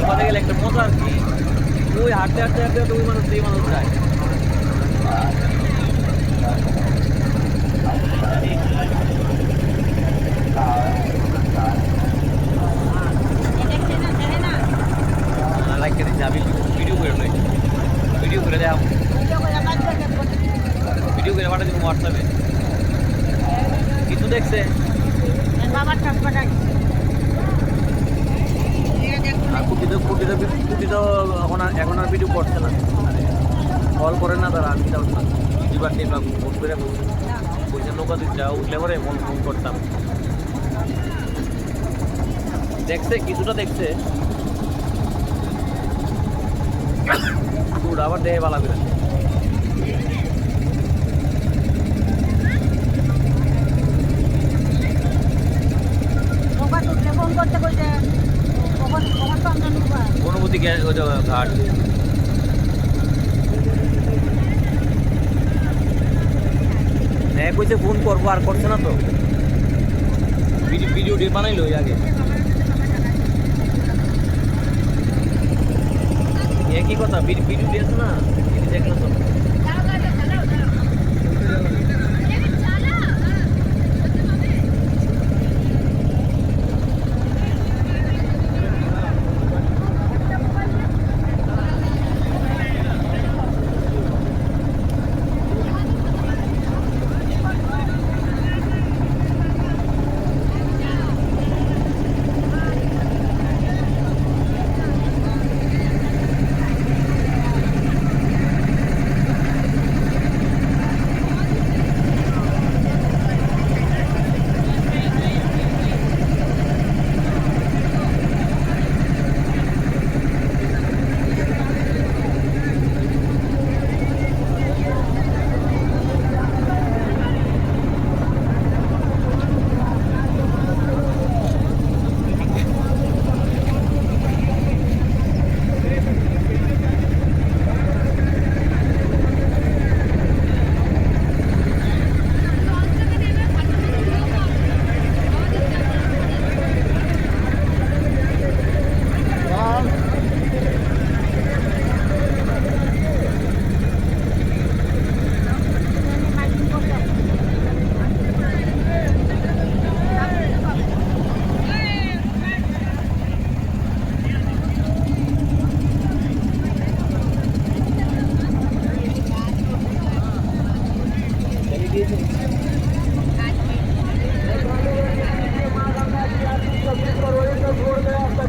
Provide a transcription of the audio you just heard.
ওখানে গেলে একটা মজা আর কি ওই হাঁটতে হাঁটতে হাঁটতে হাঁটতে ওই মানুষ সেই মানুষ যায় ভিডিও করে নাই ভিডিও করে দেখ ভিডিও করে পাঠাচ্ছি হোয়াটসঅ্যাপে কিছু দেখছে? তো এখন আর এখন আর ভিডিও করছে না। কল করে না নৌকা উঠলে পরে ফোন করতাম। দেখছে, কিছুটা দেখছে। আবার দেহে বালা করে। যে ঘাট। হ্যাঁ কইছে ফোন করব আর করছে না তো। ভিডিও ডে বানাইলো ওই আগে। একই কথা, ভিডিও ডে আছে না? দেখল তো।